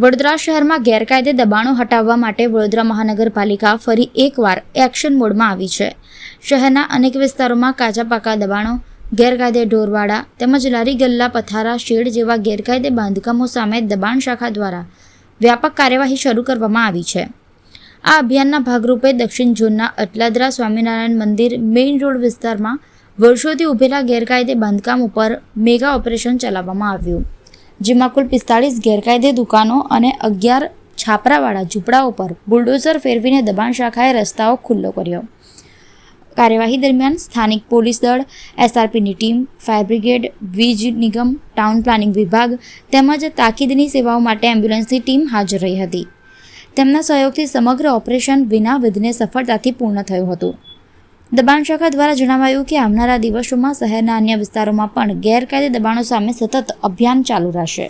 વડોદરા શહેરમાં ગેરકાયદે દબાણો હટાવવા માટે વડોદરા મહાનગરપાલિકા ફરી એકવાર એક્શન મોડમાં આવી છે. શહેરના અનેક વિસ્તારોમાં કાચા પાકા દબાણો, ગેરકાયદે ઢોરવાડા તેમજ લારી ગલ્લા પથારા, શેડ જેવા ગેરકાયદે બાંધકામો સામે દબાણ શાખા દ્વારા વ્યાપક કાર્યવાહી શરૂ કરવામાં આવી છે. આ અભિયાનના ભાગરૂપે દક્ષિણ ઝોનના અટલાદરા સ્વામિનારાયણ મંદિર મેઇન રોડ વિસ્તારમાં વર્ષોથી ઉભેલા ગેરકાયદે બાંધકામ ઉપર મેગા ઓપરેશન ચલાવવામાં આવ્યું. જેમાં કુલ પિસ્તાળીસ ગેરકાયદે દુકાનો અને અગિયાર છાપરાવાળા ઝૂંપડાઓ પર બુલડોઝર ફેરવીને દબાણ શાખાએ રસ્તાઓ ખુલ્લો કર્યો. કાર્યવાહી દરમિયાન સ્થાનિક પોલીસ દળ, એસઆરપીની ટીમ, ફાયર બ્રિગેડ, વીજ નિગમ, ટાઉન પ્લાનિંગ વિભાગ તેમજ તાકીદની સેવાઓ માટે એમ્બ્યુલન્સની ટીમ હાજર રહી હતી. તેમના સહયોગથી સમગ્ર ઓપરેશન વિના વિઘ્ને સફળતાથી પૂર્ણ થયું હતું. દબાણ શાખા દ્વારા જણાવાયું કે આવનારા દિવસોમાં શહેરના અન્ય વિસ્તારોમાં પણ ગેરકાયદે દબાણો સામે સતત અભિયાન ચાલુ રહેશે.